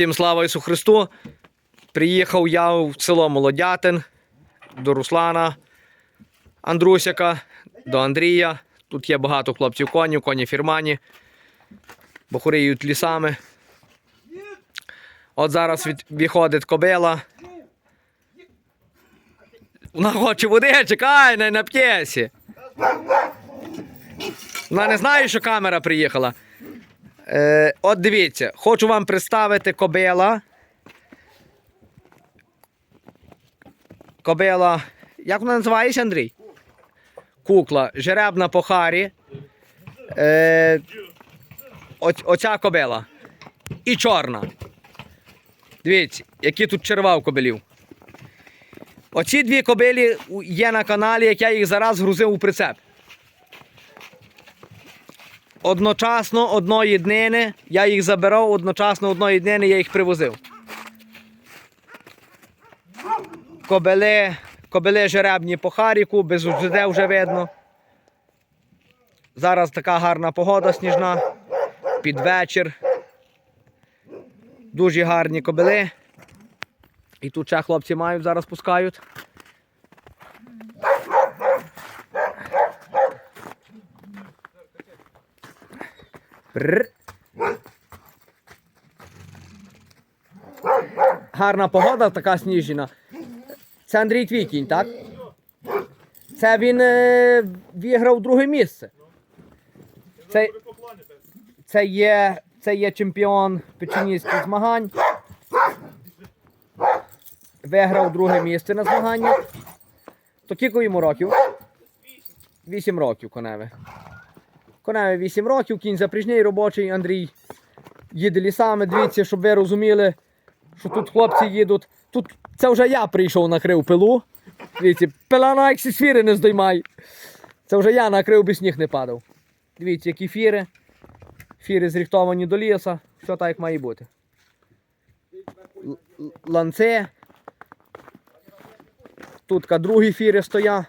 Всім слава Ісу Христу! Приїхав я в село Молодятин до Руслана Андрусяка, до Андрія. Тут є багато хлопців конів, коні фірмані, бо хворіють лісами. От зараз від, виходить кобила. Вона хоче води, чекай, не нап'єсі. Вона не знає, що камера приїхала. Е, от дивіться, хочу вам представити кобила. Кобила. Як вона називається, Андрій? Кукла. Жеребна по харі. Е, оця кобила. І чорна. Дивіться, які тут черва у кобилів. Оці дві кобилі є на каналі, як я їх зараз грузив у прицеп. Одночасно одної днини я їх забирав, одночасно одної днини я їх привозив. Кобели, кобели жеребні по Харіку, без УЗД вже видно. Зараз така гарна погода сніжна. Під вечір. Дуже гарні кобели. І тут ще хлопці мають, зараз пускають. Гарна погода, така сніжна. Це Андрій твій кінь, так? Це він е, виграв друге місце. Це, це, є, це є чемпіон печеністських змагань. Виграв друге місце на змаганнях. То кілько йому років? Вісім років коневе. Коневе 8 років, кінь запріжний робочий Андрій. Їде лісами, дивіться, щоб ви розуміли, що тут хлопці їдуть. Тут це вже я прийшов, накрив пилу. Дивіться, пила на ексі сфіри не здоймай. Це вже я накрив, би сніг не падав. Дивіться, які фіри. Фіри зріхтовані до ліса. Все так, як має бути. Ланце. Тут другі фіри стоять.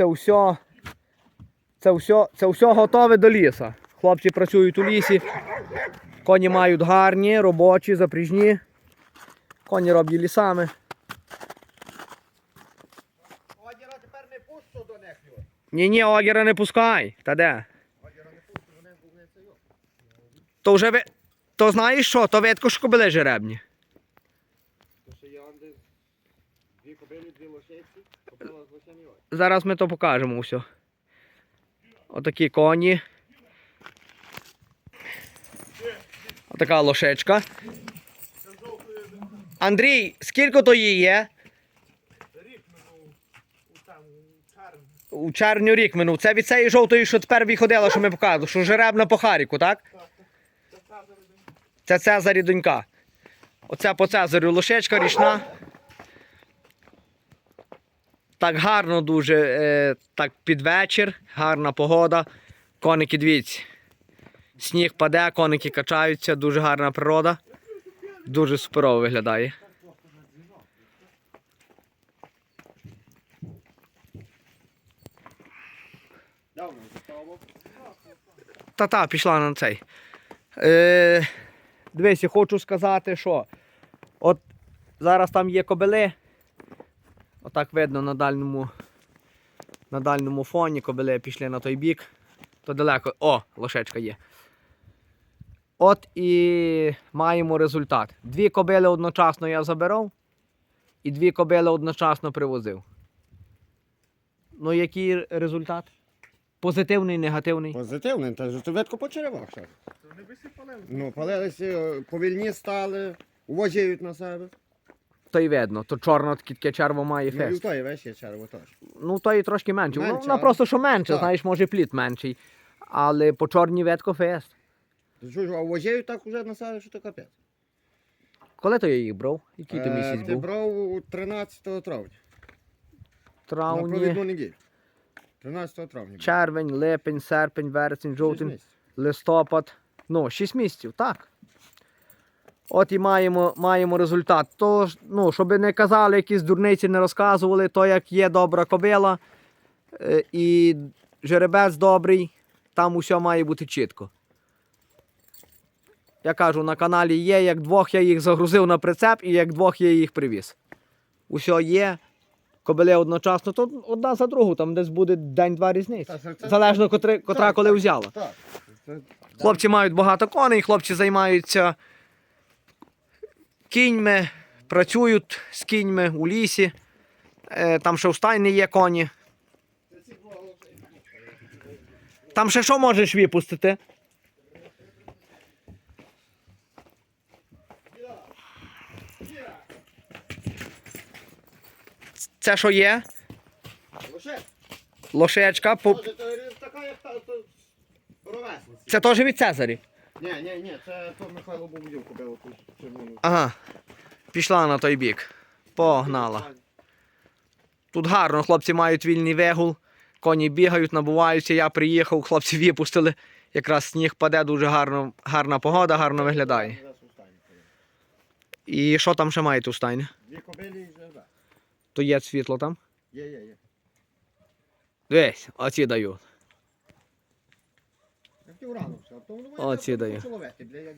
Це все, це все, це все готове до ліса. Хлопці працюють у лісі. Коні мають гарні, робочі, запріжні. Коні роблять лісами. Одіра тепер не пущу до них. Ні, ні, огіра не пускай. Та де? Одіра не пущу, це його. То вже ви. То знаєш що? То видко ж кобили жеребні. То що я анди дві кобилі, дві лошейці, кобила з лошені ось. Зараз ми то покажемо все. Отакі коні. Отака лошечка. Андрій, скільки то її є? Рік минув у червню рік минув. Це від цієї жовтої, що тепер виходила, що ми показували, що жеребна по Харіку, так? Це Цезарі донька. Оце по Цезарю лошечка річна. Так гарно дуже, е, так під вечір, гарна погода. Коники, дивіться. Сніг паде, коники качаються, дуже гарна природа. Дуже суперово виглядає. Та-та, пішла на цей. Е, дивись, хочу сказати, що от зараз там є кобили. Отак видно на дальньому, на дальньому фоні кобили пішли на той бік. То далеко. О, лошечка є. От і маємо результат. Дві кобили одночасно я забирав, і дві кобили одночасно привозив. Ну, який результат? Позитивний, негативний? Позитивний, та ж ветко по черевах ще. Вони. Ну, палилися, повільні стали, уважають на себе. То й видно, то чорно таке черво має Ну, і в фест. тої весь є черво теж. Ну, то і трошки менше. Ну, Менше, вона а? просто що менше, Так. знаєш, може пліт менший. Але по чорній ветко фест. Ти що а уважають так уже на себе, що то капець. Коли то я їх брав? Який то Е, місяць Ти був? брав у 13 травня. На Травні, неділю. 13 травня. червень, липень, серпень, вересень, Шість жовтень, місяців. листопад. Ну, 6 місяців, так. От і маємо, маємо результат. То, ну, щоб не казали, якісь дурниці не розказували, то як є добра кобила е, і жеребець добрий, там усе має бути чітко. Я кажу, на каналі є, як двох я їх загрузив на прицеп і як двох я їх привіз. Усе є. Кобили одночасно, то одна за другу, там десь буде день-два різниці. Залежно, котри, котра Так, коли взяла. Хлопці мають багато коней, хлопці займаються кіньми, працюють з кіньми у лісі. Е, Там ще в стайні є коні. Там ще що можеш випустити? Це що є? Лошечка. Це теж від Цезарі. Ні, ні, ні, це то Михайло Бобудів купив ту червону. Ага. Пішла на той бік. Погнала. Тут гарно, хлопці мають вільний вигул, коні бігають, набуваються. Я приїхав, хлопці випустили. Якраз сніг паде, дуже гарно, гарна погода, гарно виглядає. І що там ще маєте у стайні? Дві кобилі і жеребець. То є світло там? Є, є, є. Дивись, оці даю. Хотів рано все, а тому О, ці дає. Чоловіки, бля, як...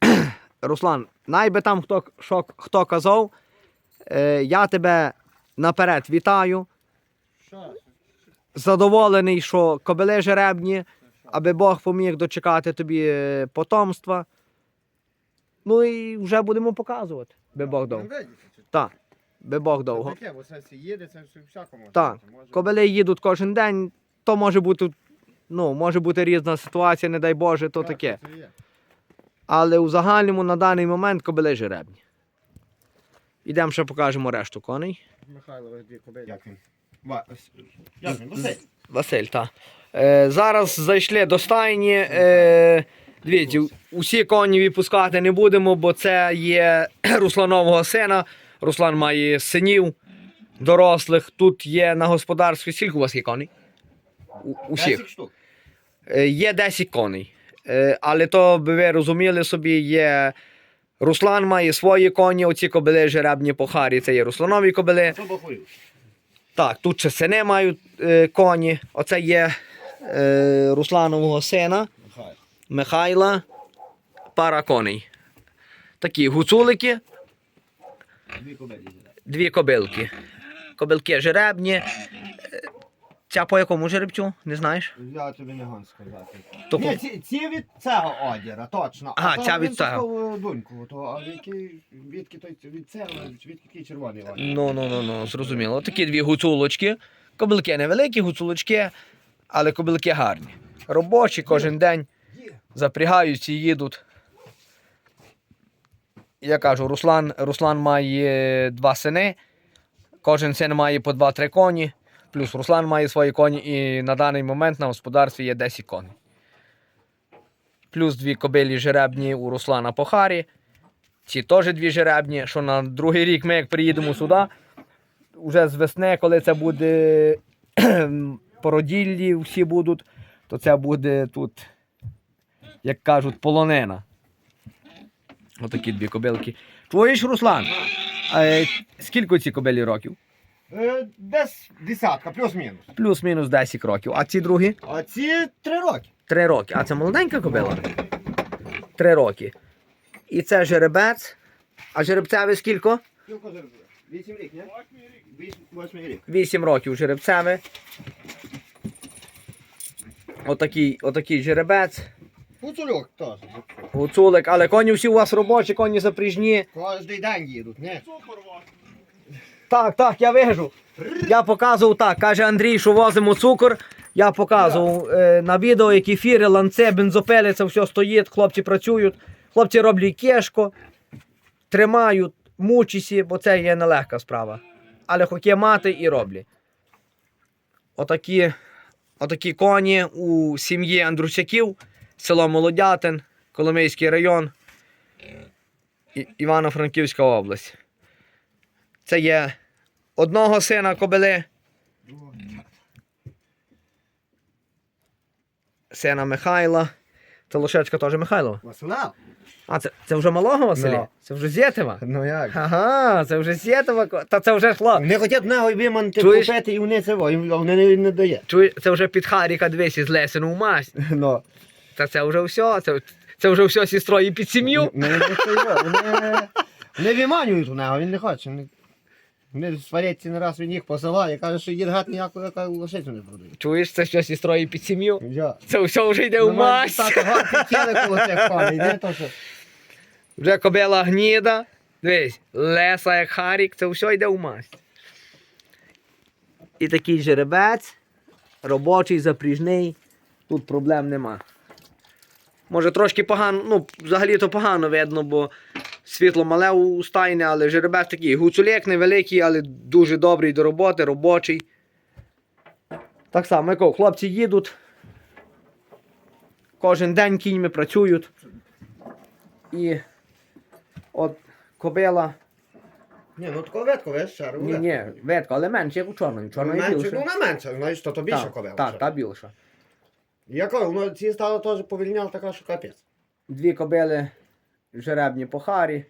Руслан, найби там хто, що, хто казав, е, я тебе наперед вітаю. Що? Задоволений, що кобили жеребні, аби Бог поміг дочекати тобі е, потомства. Ну і вже будемо показувати, би Бог дав. чи- Так, би Бог довго. Таке, бо це всі їде, це все всяко може. Так. бути. Може- Кобили їдуть кожен день, то може бути, ну, може бути різна ситуація, не дай Боже, то Так, таке. це є. Але у загальному на даний момент кобили жеребні. Ідемо ще покажемо решту коней. Михайло, дві кобилі. Як він? Ва- ось- Як він? Василь. Василь, так. Е, зараз зайшли до стайні. Е, дивіться, усі коні відпускати не будемо, бо це є Русланового сина. Руслан має синів дорослих. Тут є на господарстві. Скільки у вас є коней? У, усіх. 10 штук. Е, Є 10 коней. Е, Але то би ви розуміли собі, є. Руслан має свої коні, оці кобили жеребні по харі, це є Русланові кобили. Так, тут ще сини мають е, коні. Оце є е, Русланового сина. Михайла. Пара коней. Такі гуцулики, Дві кобилі дві кобилки. Кобилки жеребні. Ця по якому жеребцю? Не знаєш? Я тобі не гон сказати. То Ні, ці, ці від цього одіра, точно. Ага, а ця від цього. доньку, то, а який, відки той, від цього, відки такий червоний одір. Ну, ну, ну, ну, зрозуміло. Такі дві гуцулочки. Кобилки невеликі, гуцулочки, але кобилки гарні. Робочі кожен день запрягаються і їдуть. Я кажу, Руслан, Руслан має два сини. Кожен син має по 2-3 коні. Плюс Руслан має свої коні, і на даний момент на господарстві є 10 коней. Плюс дві кобилі жеребні у Руслана по Харі. Ці теж дві жеребні, що на другий рік ми як приїдемо сюди, вже з весни, коли це буде породіллі, всі будуть, то це буде тут, як кажуть, полонина. Отакі дві кобилки. Чуєш, Руслан? Е, скільки ці кобилі років? Е, Десь десятка, плюс-мінус. Плюс-мінус 10 років. А ці другі? А ці три роки. 3 роки. А це молоденька кобила? 3 роки. І це жеребець. А жеребцеві скільки? Скільки зараз? Вісім рік, ні? Вісім, восьмий рік. 8 років жеребцеві. Отакий, отакий жеребець, Гуцульок теж. гуцулик, але коні всі у вас робочі, коні запріжні. Кожний день їдуть, ні? Так, так, я вижу. Я показував так. Каже Андрій, що возимо цукор. Я показував е, на відео, як ефіри, ланце, бензопили, це все стоїть, хлопці працюють. Хлопці роблять кешко, тримають, мучісі, бо це є нелегка справа. Але хоч мати і роблять. Отакі, отакі коні у сім'ї Андрусяків, село Молодятин, Коломийський район, Івано-Франківська область. Це є одного сина кобили, сина Михайла. Це лошечка теж Михайлова. Васила? А, це, це вже малого Василя? Ну. Це вже Зєтева? Ну як? Ага, це вже Зєтева. Та це вже хлоп. Вони хочуть нього виманити Чуєш? купити, і вони це во, вони не, не дає. Чуй, це вже під Харіка дивись із Лесину масть. Ну. Та це вже все. Це, це вже все сестрою під сім'ю. Ну, його, вони, вони виманюють у нього, він не хоче. Вони, вони сваряться не раз, він їх посилає, каже, що їдгат ніяку яка лошицю не продають. Чуєш, це все сестрою під сім'ю. Я. Це все вже йде у масть. Тато гарки тіли коло цих коней, не то що. Вже кобила гніда. Дивись, леса як Харік, це все йде у масть. І такий жеребець, робочий, запріжний, тут проблем нема. Може трошки погано, ну, взагалі-то погано видно, бо світло мале у стайні, але жеребець такий гуцулек невеликий, але дуже добрий до роботи, робочий. Так само, як хлопці їдуть. Кожен день кіньми працюють. І от кобила. Ні, ну тако ветко, весь шар. Ні, ні, ветка, але менше, як у чорної. Чорної Менше, більше. ну на менше, знаєш, то, то більше Так, ковел. Так, та більша. Яко, воно ці стало теж повільняв така, що капець. Дві кобили жеребні по харі.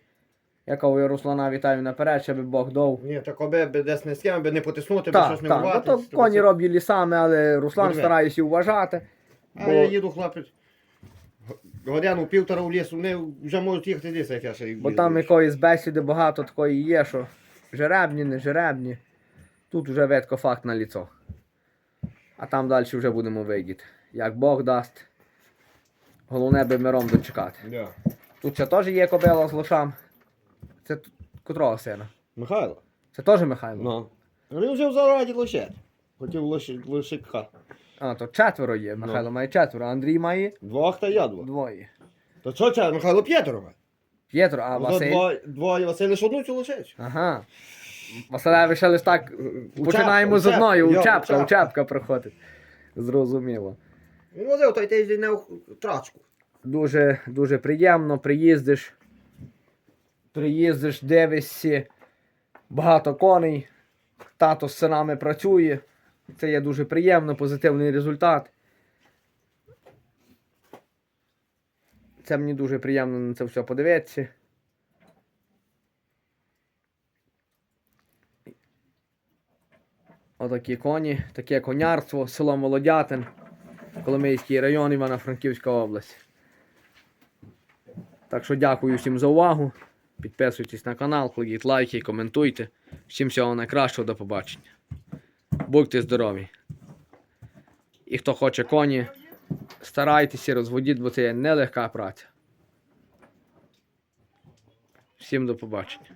Якого я Руслана вітаю наперед, щоб Бог дов. Ні, тако би десь не з ким, би не потиснути, би щось не так. Ну, то коні роблять лісами, але Руслан Будь старається вважати. А бо- я їду, хлопець, годину, півтора в лісу, вони вже можуть їхати десь, як я ще їх Бо їду. там якоїсь бесіди багато такої є, що жеребні, не жеребні. Тут вже ветко факт на ліцо. А там далі вже будемо видіти. Як Бог дасть. Головне би миром дочекати. Да. Тут ще теж є кобила з лошам. Це котрого сина? Михайло. Це теж Михайло? Ну. Він взяв зараді лошадь. Хотів лошадька. А, то четверо є. Михайло має четверо, Андрій має Двох та я двох. двоє. То що це, Михайло П'єтро має? П'єтро, а Ну, Василь. Двоє, двоє, Василь лише одну цю лошадь. Ага. Василевич ще лише так. Починаємо з одної, учепка, учепка. учепка проходить. Зрозуміло. Він возив той тиждень трачку. Дуже, дуже приємно, приїздиш. Приїздиш, дивишся, багато коней. Тато з синами працює. Це є дуже приємно, позитивний результат. Це мені дуже приємно на це все подивитися. Отакі коні, таке конярство, село Молодятин, Коломийський район Івано-Франківська область. Так що дякую всім за увагу. Підписуйтесь на канал, кладіть лайки, коментуйте. Всім всього найкращого, до побачення. Будьте здорові. І хто хоче коні, старайтеся, розводіть, бо це є нелегка праця. Всім до побачення.